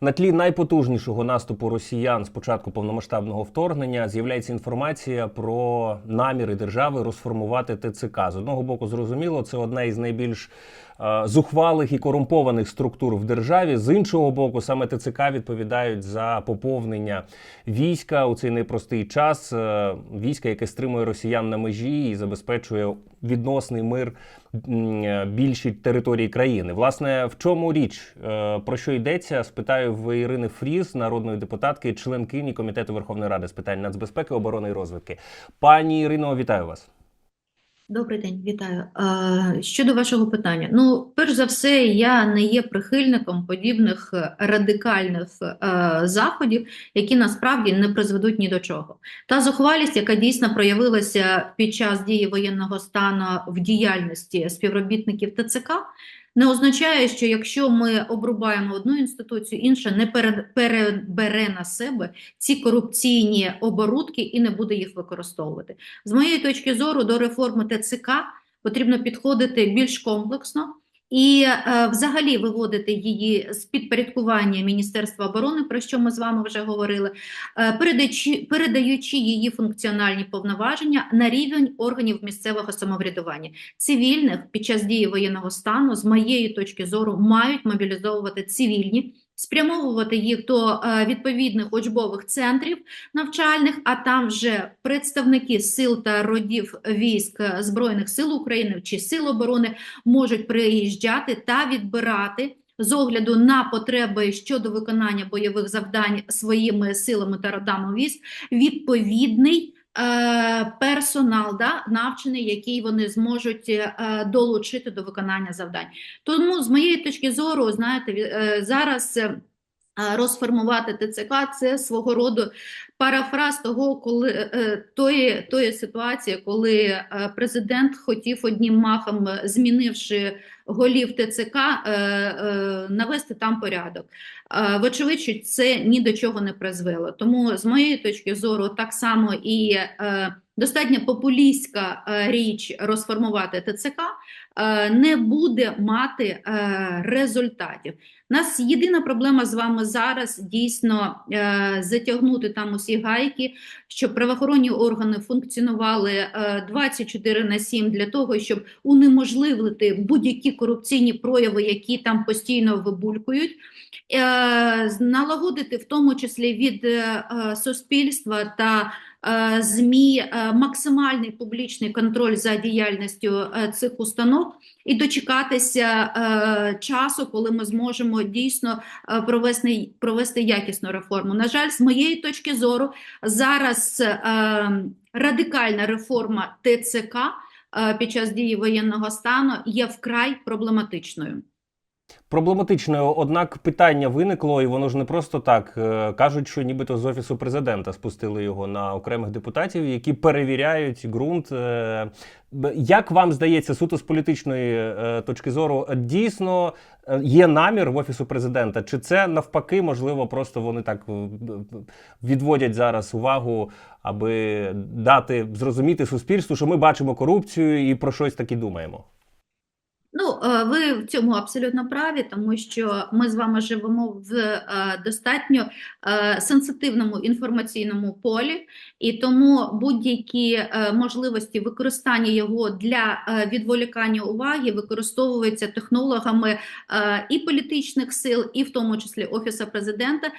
На тлі найпотужнішого наступу росіян з початку повномасштабного вторгнення з'являється інформація про наміри держави розформувати ТЦК. З одного боку, зрозуміло, це одна із найбільш зухвалих і корумпованих структур в державі. З іншого боку, саме ТЦК відповідають за поповнення війська у цей непростий час. Е, війська, яке стримує росіян на межі і забезпечує відносний мир е, більшій території країни. Власне, в чому річ Е, про що йдеться? Спитаю в Ірини Фріз, народної депутатки, членкині комітету Верховної Ради з питань нацбезпеки, оборони і розвідки. Пані Ірино, вітаю вас. Добрий день, вітаю. Щодо вашого питання, ну, перш за все, я не є прихильником подібних е, радикальних е, заходів, які насправді не призведуть ні до чого. Та зухвалість, яка дійсно проявилася під час дії воєнного стану в діяльності співробітників ТЦК, не означає, що якщо ми обрубаємо одну інституцію, інша не пере- перебере на себе ці корупційні оборудки і не буде їх використовувати. З моєї точки зору, до реформи ТЦК потрібно підходити більш комплексно і е, взагалі виводити її з підпорядкування Міністерства оборони, про що ми з вами вже говорили, е, передаючи, передаючи її функціональні повноваження на рівень органів місцевого самоврядування. Цивільних під час дії воєнного стану, з моєї точки зору, мають мобілізовувати цивільні. Спрямовувати їх до е, відповідних учбових центрів навчальних, а там вже представники сил та родів військ е, Збройних сил України чи Сил оборони можуть приїжджати та відбирати з огляду на потреби щодо виконання бойових завдань своїми силами та родами військ відповідний персонал, да, навчений, який вони зможуть е, долучити до виконання завдань. Тому, з моєї точки зору, знаєте, е, зараз. Розформувати ТЦК це свого роду парафраз того, коли е, тої, тої ситуації, коли е, президент хотів одним махом, е, змінивши голів ТЦК, навести там порядок. Вочевидь, це ні до чого не призвело. Тому, з моєї точки зору, так само і достатньо популістська е, річ розформувати ТЦК е, не буде мати е, результатів. Нас єдина проблема з вами зараз дійсно затягнути там усі гайки, щоб правоохоронні органи функціонували е, 24 на 7 для того, щоб унеможливити будь-які корупційні прояви, які там постійно вибулькують. Налагодити в тому числі від суспільства та ЗМІ е, максимальний публічний контроль за діяльністю е, цих установ і дочекатися е, часу, коли ми зможемо дійсно е, провести, провести якісну реформу. На жаль, з моєї точки зору, зараз е, радикальна реформа ТЦК е, під час дії воєнного стану є вкрай проблематичною. Проблематичною, однак питання виникло, і воно ж не просто так. Е, Кажуть, що нібито з офісу президента спустили його на окремих депутатів, які перевіряють ґрунт. Е, Як вам здається, суто з політичної е, точки зору, дійсно є намір в офісу президента? Чи це навпаки, можливо, просто вони так відводять зараз увагу, аби дати зрозуміти суспільству, що ми бачимо корупцію і про щось таке думаємо? Ну, е, ви в цьому абсолютно праві, тому що ми з вами живемо в е, достатньо е, сенситивному інформаційному полі, і тому будь-які можливості використання його для відволікання уваги використовуються технологами і політичних сил, і в тому числі Офісу президента.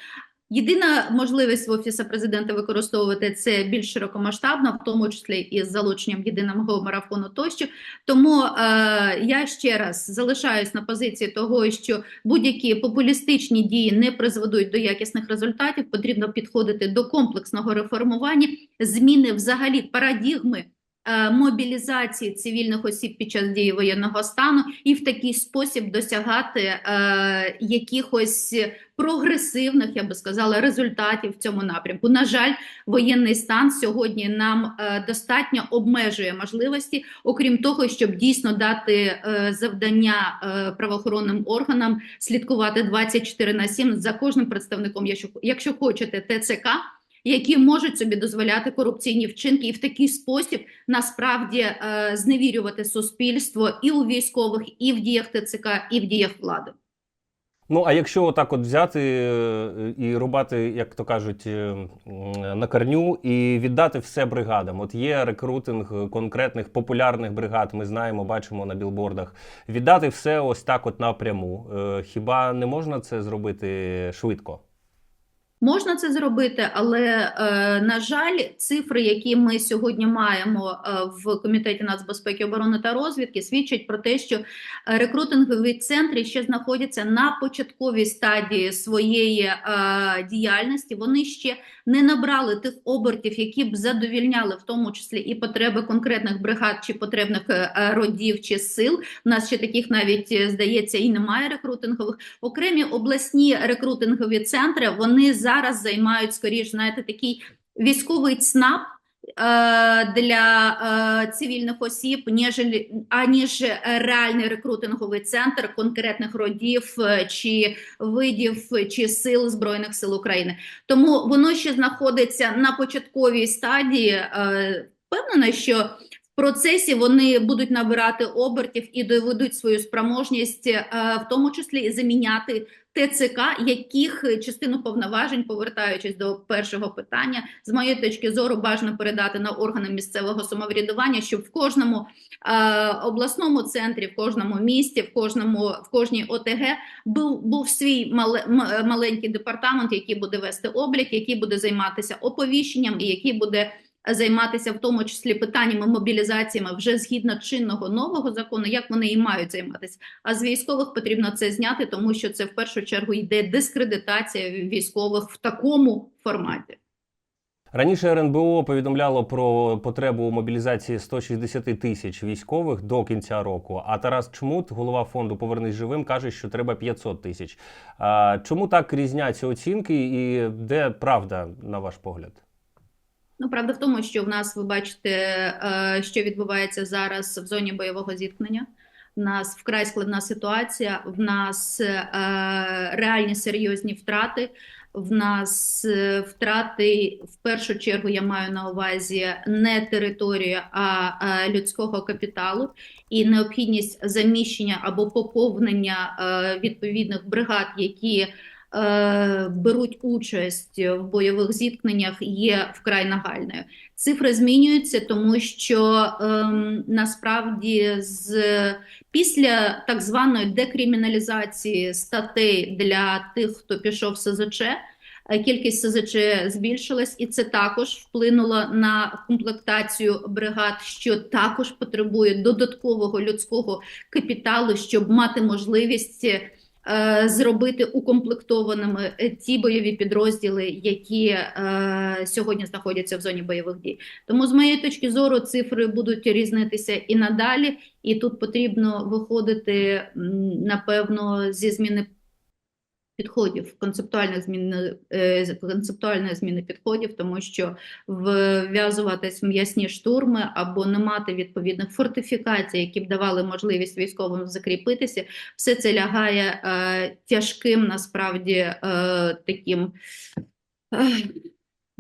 Єдина можливість в Офісі президента використовувати це більш широкомасштабно, в тому числі із залученням єдиного марафону тощо. Тому е, я ще раз залишаюсь на позиції того, що будь-які популістичні дії не призведуть до якісних результатів. Потрібно підходити до комплексного реформування, зміни взагалі парадігми. Е, Мобілізації цивільних осіб під час дії воєнного стану і в такий спосіб досягати е, якихось прогресивних, я би сказала, результатів в цьому напрямку. На жаль, воєнний стан сьогодні нам е, достатньо обмежує можливості, окрім того, щоб дійсно дати завдання правоохоронним органам слідкувати 24 на 7 за кожним представником, якщо хочете, ТЦК. Які можуть собі дозволяти корупційні вчинки і в такий спосіб насправді е, зневірювати суспільство і у військових, і в діях ТЦК, і в діях влади. Ну, а якщо отак от взяти е, і рубати, як то кажуть, е, на корню і віддати все бригадам. От є рекрутинг конкретних популярних бригад, ми знаємо, бачимо на білбордах. Віддати все ось так от напряму. Е, Хіба не можна це зробити швидко? Можна це зробити, але, е, на жаль, цифри, які ми сьогодні маємо е, в Комітеті нацбезпеки, оборони та розвідки, свідчать про те, що рекрутингові центри ще знаходяться на початковій стадії своєї е, діяльності. Вони ще не набрали тих обертів, які б задовільняли в тому числі і потреби конкретних бригад чи потребних родів чи сил. У нас ще таких навіть здається і немає рекрутингових. Окремі обласні рекрутингові центри вони зараз займають скоріш, знаєте, такий військовий ЦНАП е, для е, цивільних осіб, ніж аніж реальний рекрутинговий центр конкретних родів е, чи видів чи сил збройних сил України. Тому воно ще знаходиться на початковій стадії. Е, Впевнена, що в процесі вони будуть набирати обертів і доведуть свою спроможність, е, в тому числі і заміняти ТЦК, яких частину повноважень, повертаючись до першого питання, з моєї точки зору, бажано передати на органи місцевого самоврядування, щоб в кожному е, обласному центрі, в кожному місті, в кожному в кожній ОТГ був був свій мале, маленький департамент, який буде вести облік, який буде займатися оповіщенням і який буде займатися в тому числі питаннями мобілізаціями вже згідно чинного нового закону, як вони і мають займатися. А з військових потрібно це зняти, тому що це в першу чергу йде дискредитація військових в такому форматі. Раніше РНБО повідомляло про потребу мобілізації 160 тисяч військових до кінця року. А Тарас Чмут, голова фонду Повернись живим, каже, що треба 500 тисяч. Чому так різняться оцінки, і де правда, на ваш погляд? Ну, правда в тому, що в нас ви бачите, е, що відбувається зараз в зоні бойового зіткнення. В нас вкрай складна ситуація, в нас е, реальні серйозні втрати. В нас е, втрати в першу чергу я маю на увазі не територію, а людського капіталу і необхідність заміщення або поповнення відповідних бригад, які беруть участь в бойових зіткненнях, є вкрай нагальною. Цифри змінюються, тому що ем, насправді з після так званої декриміналізації статей для тих, хто пішов в СЗЧ. е, Кількість СЗЧ збільшилась, і це також вплинуло на комплектацію бригад, що також потребує додаткового людського капіталу, щоб мати можливість е, зробити укомплектованими е, ті бойові підрозділи, які е, сьогодні знаходяться в зоні бойових дій. Тому, з моєї точки зору, цифри будуть різнитися і надалі, і тут потрібно виходити напевно зі зміни підходів, концептуальних змін е, концептуальної зміни підходів, тому що вв'язуватись в м'ясні штурми або не мати відповідних фортифікацій, які б давали можливість військовим закріпитися, все це лягає е, тяжким насправді е, таким. е,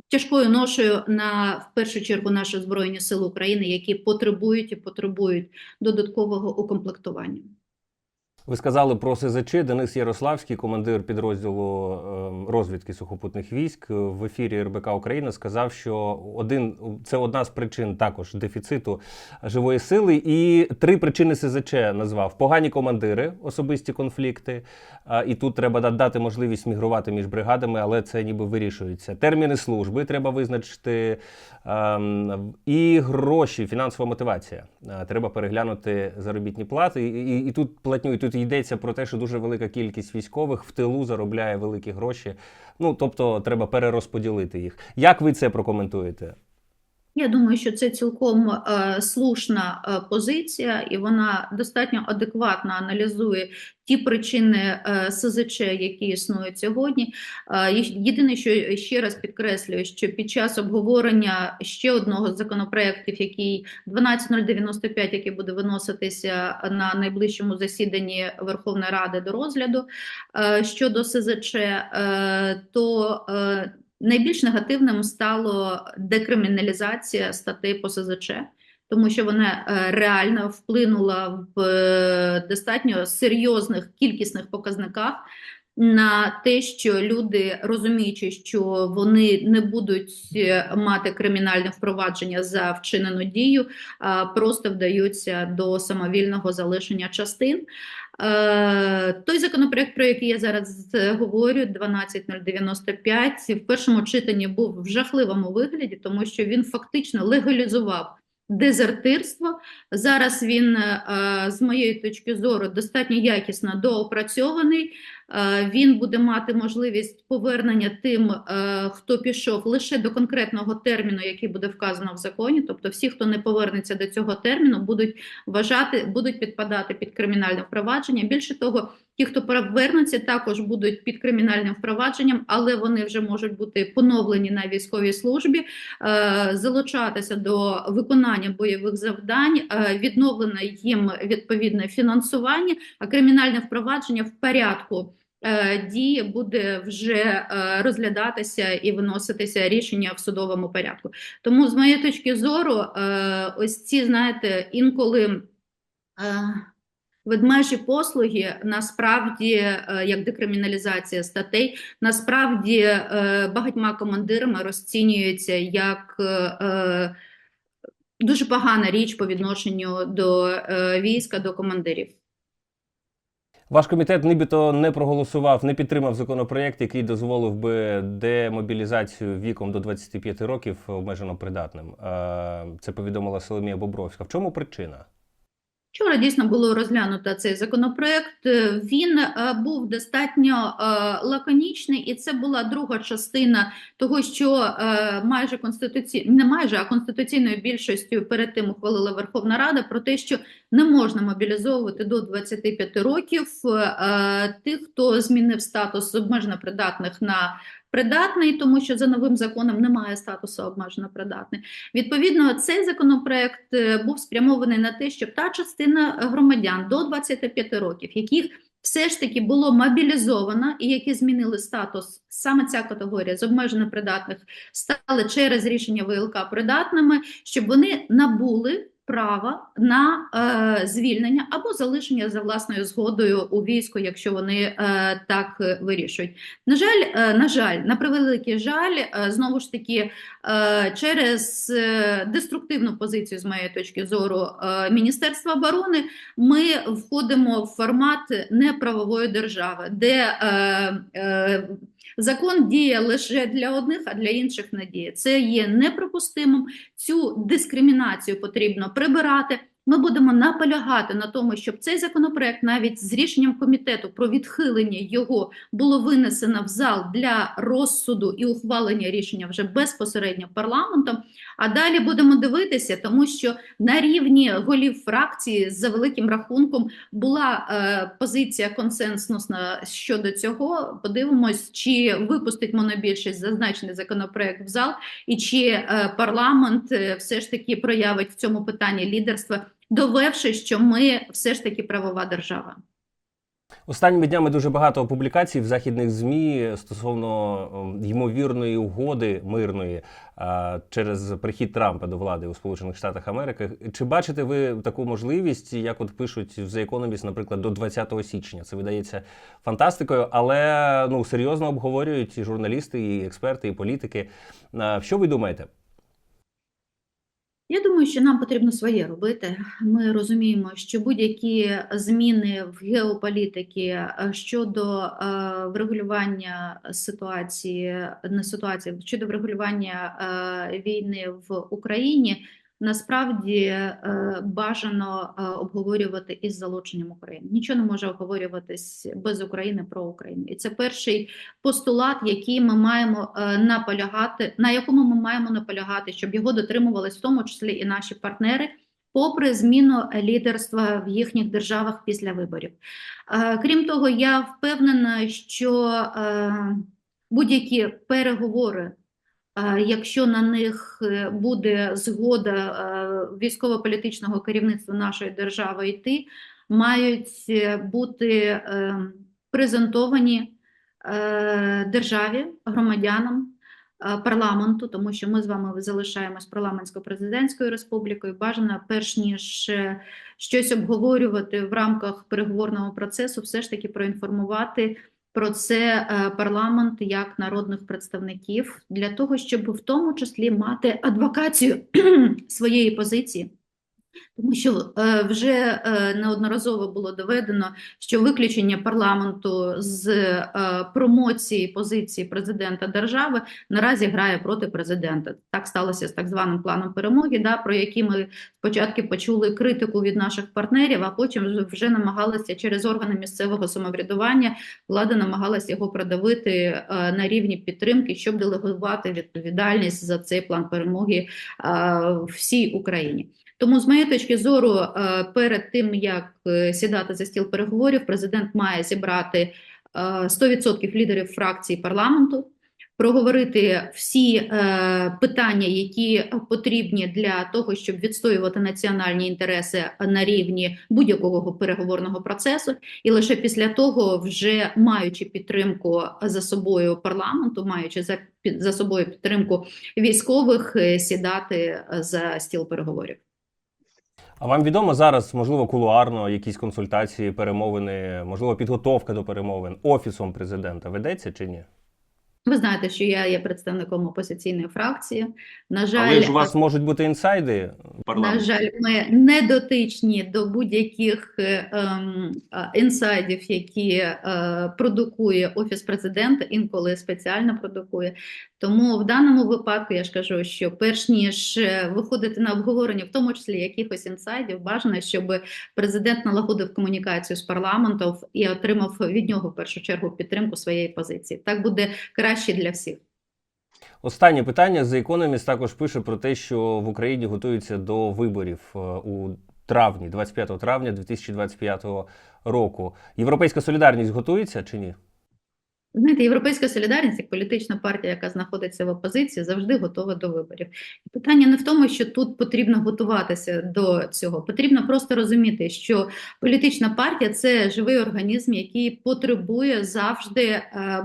Тяжкою ношею на в першу чергу наші збройні сили України, які потребують і потребують додаткового укомплектування. Ви сказали про СЗЧ. Денис Ярославський, командир підрозділу е, розвідки сухопутних військ, в ефірі РБК Україна сказав, що один це одна з причин також дефіциту живої сили. І три причини СЗЧ назвав: погані командири, особисті конфлікти. е, І тут треба дати можливість мігрувати між бригадами, але це ніби вирішується. Терміни служби треба визначити. ем, І гроші, фінансова мотивація. Е, Треба переглянути заробітні плати. І, і, і тут платню, і тут йдеться про те, що дуже велика кількість військових в тилу заробляє великі гроші. Ну тобто треба перерозподілити їх. Як ви це прокоментуєте? Я думаю, що це цілком е, слушна е, позиція, і вона достатньо адекватно аналізує ті причини е, СЗЧ, які існують сьогодні. Е, єдине, що ще раз підкреслюю, що під час обговорення ще одного з законопроєктів, який 12095, який буде виноситися на найближчому засіданні Верховної Ради до розгляду е, щодо СЗЧ, е, то е, Найбільш негативним стало декриміналізація статей по СЗЧ, тому що вона е, реально вплинула в е, достатньо серйозних кількісних показниках на те, що люди, розуміючи, що вони не будуть е, мати кримінальне впровадження за вчинену дію, просто вдаються до самовільного залишення частин. Е, Той законопроект, про який я зараз е, говорю, 12095, в першому читанні був в жахливому вигляді, тому що він фактично легалізував дезертирство. Зараз він, е, з моєї точки зору, достатньо якісно доопрацьований. Е, Він буде мати можливість повернення тим, е, хто пішов лише до конкретного терміну, який буде вказано в законі. Тобто, всі, хто не повернеться до цього терміну, будуть вважати, будуть підпадати під кримінальне впровадження. Більше того, ті, хто повернуться, також будуть під кримінальним впровадженням, але вони вже можуть бути поновлені на військовій службі, е, залучатися до виконання бойових завдань, е, відновлено їм відповідне фінансування, а кримінальне впровадження в порядку. е, Дії буде вже розглядатися і виноситися рішення в судовому порядку. Тому, з моєї точки зору, ось ці, знаєте, інколи ведмежі послуги насправді, е, як декриміналізація статей, насправді е, багатьма командирами розцінюється як е, дуже погана річ по відношенню до війська, до командирів. Ваш комітет нібито не проголосував, не підтримав законопроєкт, який дозволив би демобілізацію віком до 25 років обмежено придатним. Це повідомила Соломія Бобровська. В чому причина? Вчора дійсно було розглянуто цей законопроект. Е, Він е, був достатньо е, лаконічний, і це була друга частина того, що майже конституці... не майже, а конституційною більшістю перед тим ухвалила Верховна Рада про те, що не можна мобілізовувати до 25 років тих, хто змінив статус обмежено придатних на придатний, тому що за новим законом немає статусу обмежено придатний. Відповідно, цей законопроект е, був спрямований на те, щоб та частина громадян до 25 років, яких все ж таки було мобілізовано і які змінили статус, саме ця категорія з обмежено придатних стали через рішення ВЛК придатними, щоб вони набули права на е, звільнення або залишення за власною згодою у війську, якщо вони е, так вирішують. На жаль, е, на жаль, на превеликий жаль, е, знову ж таки, е, через е, деструктивну позицію, з моєї точки зору, е, Міністерства оборони, ми входимо в формат неправової держави, де е, е, закон діє лише для одних, а для інших не діє. Це є неприпустимим. Цю дискримінацію потрібно прибирати. Ми будемо наполягати на тому, щоб цей законопроект, навіть з рішенням комітету про відхилення його, було винесено в зал для розсуду і ухвалення рішення вже безпосередньо парламентом. А далі будемо дивитися, тому що на рівні голів фракції за великим рахунком була е, позиція консенсусна щодо цього. Подивимось, чи випустить монобільшість зазначений законопроект в зал, і чи е, парламент е, все ж таки проявить в цьому питанні лідерство, довевши, що ми все ж таки правова держава. Останніми днями дуже багато публікацій в західних змі стосовно ем, ймовірної угоди мирної е, через прихід Трампа до влади у Сполучених Штатах Америки. Чи бачите ви таку можливість, як от пишуть в The Economist, наприклад, до 20 січня? Це видається фантастикою, але ну серйозно обговорюють і журналісти, і експерти, і політики. Е, Що ви думаєте? Я думаю, що нам потрібно своє робити. Ми розуміємо, що будь-які зміни в геополітики е, щодо е, врегулювання ситуації, не ситуації, щодо врегулювання е, війни в Україні, насправді е, бажано е, обговорювати із залученням України. Нічого не може обговорюватись без України про Україну. І це перший постулат, який ми маємо е, наполягати, на якому ми маємо наполягати, щоб його дотримувались в тому числі і наші партнери. Попри зміну лідерства в їхніх державах після виборів, крім того, я впевнена, що будь-які переговори, якщо на них е, буде згода е, військово-політичного керівництва нашої держави йти, мають е, бути презентовані державі, громадянам, парламенту, тому що ми з вами залишаємось парламентсько-президентською республікою. Бажано, перш ніж щось обговорювати в рамках переговорного процесу, все ж таки проінформувати про це е, парламент як народних представників для того, щоб в тому числі мати адвокацію своєї позиції. Тому що е, вже е, неодноразово було доведено, що виключення парламенту з е, промоції позиції президента держави наразі грає проти президента. Так сталося з так званим планом перемоги, да, про який ми спочатку почули критику від наших партнерів, а потім вже- намагалися через органи місцевого самоврядування влада намагалася його продавити на рівні підтримки, щоб делегувати відповідальність за цей план перемоги всій Україні. Тому, з моєї точки зору, е, перед тим як е, сідати за стіл переговорів, президент має зібрати е, 100% лідерів фракції парламенту, проговорити всі е, питання, які потрібні для того, щоб відстоювати національні інтереси на рівні будь-якого переговорного процесу, і лише після того, вже маючи підтримку за собою парламенту, маючи за, за собою підтримку військових, е, сідати е, за стіл переговорів. А вам відомо зараз, можливо, кулуарно якісь консультації, перемовини, можливо, підготовка до перемовин офісом президента ведеться чи ні? Ви знаєте, що я є представником опозиційної фракції. На жаль, Але ж у вас можуть бути інсайди. На жаль, ми не дотичні до будь-яких е, ем, е, інсайдів, які е, продукує офіс президента, інколи спеціально продукує. Тому в даному випадку я ж кажу, що перш ніж е, виходити на обговорення, в тому числі якихось інсайдів, бажано, щоб президент налагодив комунікацію з парламентом і отримав від нього в першу чергу підтримку своєї позиції. Так буде краще для всіх. Останнє питання The Economist також пише про те, що в Україні готуються до виборів е, у травні, 25 травня 2025 року. Європейська солідарність готується чи ні? Знаєте, Європейська солідарність, як політична партія, яка знаходиться в опозиції, завжди готова до виборів. І питання не в тому, що тут потрібно готуватися до цього. Потрібно просто розуміти, що політична партія це живий організм, який потребує завжди е,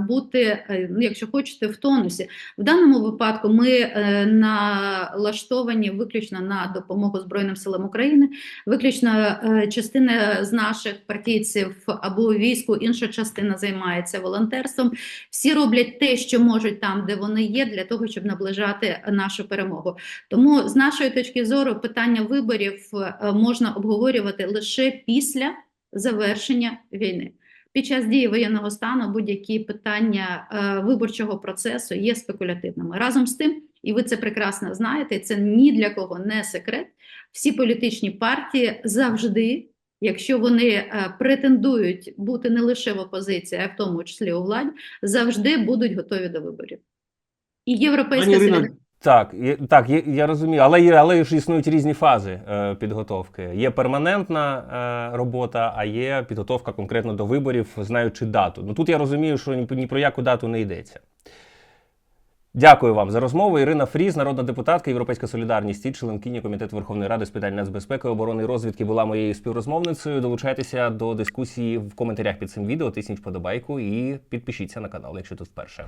бути, е, якщо хочете, в тонусі. В даному випадку ми е, налаштовані виключно на допомогу Збройним силам України, виключно частина з наших партійців або війську, інша частина займається волонтерством. Всі роблять те, що можуть там, де вони є, для того, щоб наближати нашу перемогу. Тому з нашої точки зору питання виборів е, можна обговорювати лише після завершення війни. Під час дії воєнного стану будь-які питання е, виборчого процесу є спекулятивними. Разом з тим, і ви це прекрасно знаєте, це ні для кого не секрет. Всі політичні партії завжди, якщо вони е, претендують бути не лише в опозиції, а в тому числі у владі, завжди будуть готові до виборів. І європейська Пані Ірино. Так, так, я розумію, але є, але ж існують різні фази е, підготовки. Є перманентна е, робота, а є підготовка конкретно до виборів, знаючи дату. Ну тут я розумію, що ні, ні про яку дату не йдеться. Дякую вам за розмову. Ірина Фріз, народна депутатка, Європейська солідарність і членкиня комітету Верховної Ради з питань нацбезпеки, оборони і розвідки була моєю співрозмовницею. Долучайтеся до дискусії в коментарях під цим відео, тисніть вподобайку і підпишіться на канал, якщо тут вперше.